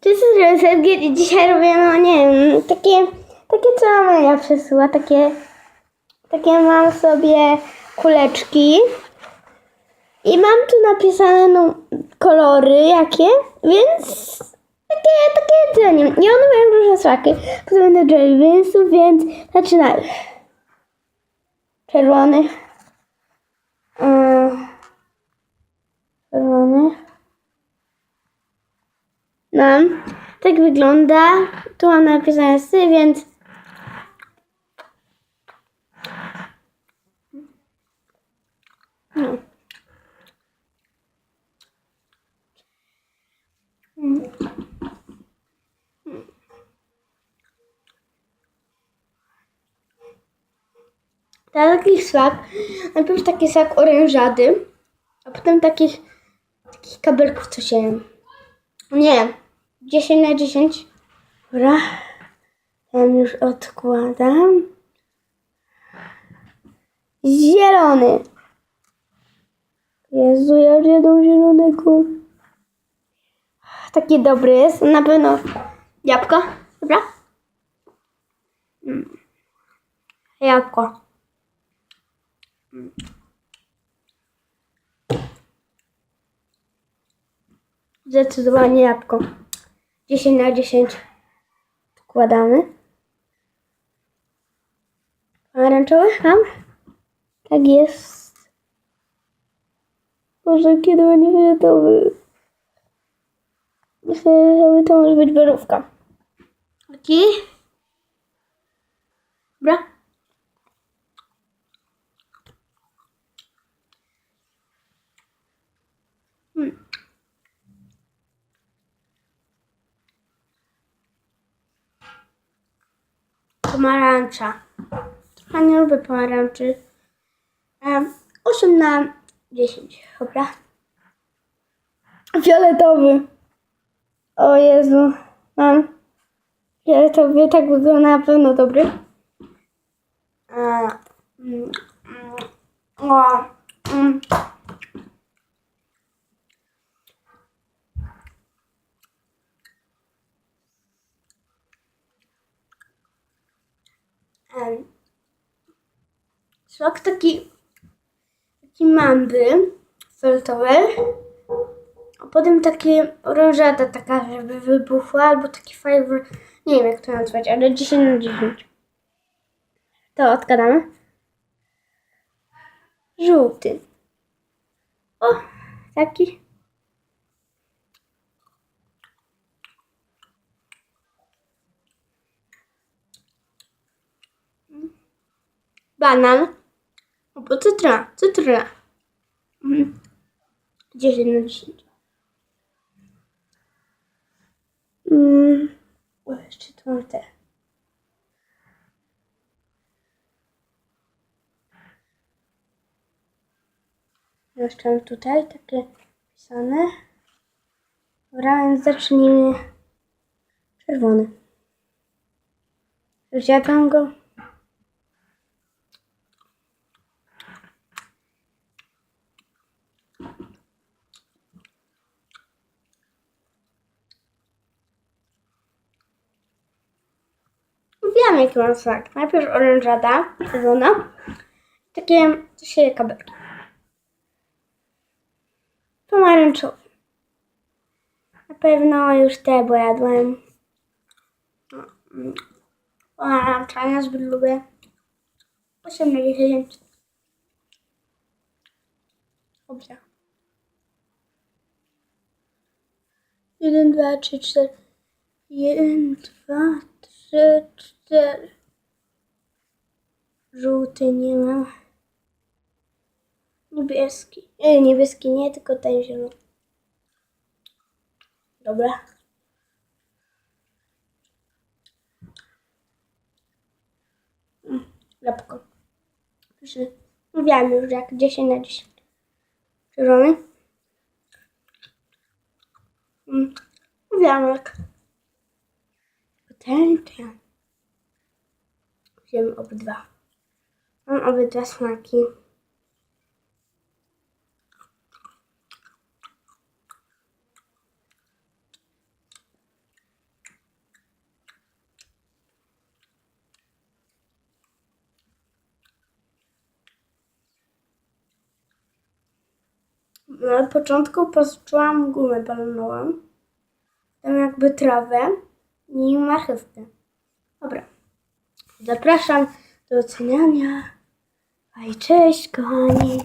Cześć, Sergiej. Dzisiaj robię, no nie wiem, takie, takie co Amelia przesyła, takie, takie mam sobie kuleczki. I mam tu napisane no, kolory jakie, więc takie, takie jedzenie. I one mają różne smaki. Potem będę jelly beansów, więc zaczynamy. Czerwony. Yy, czerwony. Mam. Tak wygląda. Tu mam napisane sy, więc. No. Mm. To taki smak. Najpierw taki smak orężady, a potem takich, takich kabelków, co się nie, 10 na 10. Dobra. Ten już odkładam. Zielony. Jezu, ja już zielonego. Taki dobry jest. Na pewno jabłko. Dobra? Mm. Jabłko. Zdecydowanie jabłko. 10 na 10 wkładamy. Pomarańczowy mam? Tak jest. Boże, kiedy będzie fioletowy? Myślę, że to może być borówka. Taki. Dobra. Pomarańcza. Trochę nie lubię pomarańczy. Um, 8 na 10, dobra. Fioletowy. O Jezu, mam fioletowy, tak wygląda na pewno dobry. A, mm, mm, o, mm. Em, Smak taki, taki mamby fioletowy, a potem takie orężada taka, żeby wybuchła, albo taki fiber, nie wiem jak to nazwać, ale 10 na 10. To odkładamy. Żółty. O, taki. Banan. Albo cytryna. Cytryna. Mhm. 10 na 10. Mm. O, jeszcze tu mam te. Jeszcze mam tutaj takie pisane. Dobra, więc zacznijmy. Czerwony. Zjadam go. Wiem jaki mam smak. Najpierw orężada, czerwona. Takie, je kabelki. Pomarańczowy. Na pewno już te, bo jadłem. Pomarańcza, nie zbyt lubię. 8 na 10. Dobrze. 1, 2, 3, 4. 1, 2, 3, 4. Żółty nie ma. Niebieski. E, niebieski nie, tylko ten zielony. Dobra. Mm, Lepko. Mówiłam już jak 10 na 10. Czerwony. Mm. Mówiłam jak. Ten, ten kupiłem obydwa. Mam obydwa smaki. Na początku poczułam gumę balonową, tam jakby trawę i marchewkę. Dobra, Zapraszam do oceniania. Aj, cześć kochani.